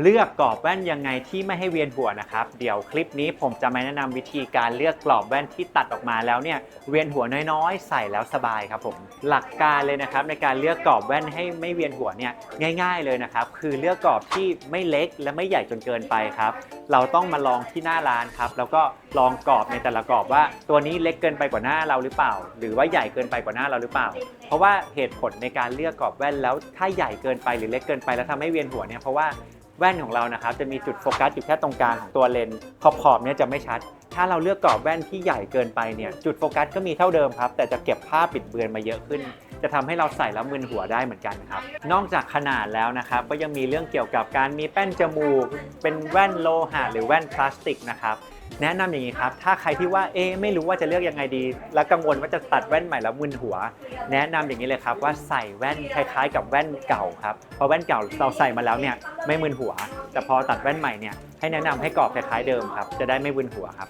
เลือกกรอบแว่นยังไงที่ไม่ให้เวียนหัวนะครับ เดี๋ยวคลิปนี้ผมจะมาแนะนำวิธีการเลือกกรอบแว่นที่ตัดออกมาแล้วเนี่ยเวียนหัวน้อยๆ ใส่แล้วสบายครับผมหลักการเลยนะครับในการเลือกกรอบแว่นให้ไม่เวียนหัวเนี่ยง่าย ๆเลยนะครับคือเลือกกรอบที่ไม่เล็กและไม่ใหญ่จนเกินไปครับเราต้องมาลองที่หน้าร้านครับแล้วก็ลองกรอบในแต่ละกรอบว่า ตัวนี้เล็กเกินไปกว่าหน้าเราหรือเปล่า หรือว่าใหญ่เกินไปกว่าหน้าเราหรือเปล่า เพราะว่าเหตุผลในการเลือกกรอบแว่นแล้วถ้าใหญ่เกินไปหรือเล็กเกินไปแล้วทำให้เวียนหัวเนี่ยเพราะว่า แว่นของเรานะครับจะมีจุดโฟกัสอยู่แค่ตรงกลางของตัวเลนส์ขอบขอบๆเนี่ยจะไม่ชัด ถ้าเราเลือกกรอบแว่นที่ใหญ่เกินไปเนี่ยจุดโฟกัสก็มีเท่าเดิมครับแต่จะเก็บภาพบิดเบือนมาเยอะขึ้น จะทำให้เราใส่แล้วมึนหัวได้เหมือนกันครับ นอกจากขนาดแล้วนะครับ ก็ยังมีเรื่องเกี่ยวกับการมีแป้นจมูก เป็นแว่นโลหะหรือแว่นพลาสติกนะครับแนะนำอย่างนี้ครับ ถ้าใครที่ว่าเอ๊ไม่รู้ว่าจะเลือกยังไงดี และกังวลว่าจะตัดแว่นใหม่แล้วมึนหัว แนะนำอย่างนี้เลยครับว่าใส่แว่นคล้ายๆ กับแว่นเก่าครับเพราะแว่นเก่าเราใส่มาแล้วเนี่ยไม่มึนหัว แต่พอตัดแว่นใหม่เนี่ยให้แนะนำให้กรอบคล้ายๆเดิมครับจะได้ไม่มึนหัวครับ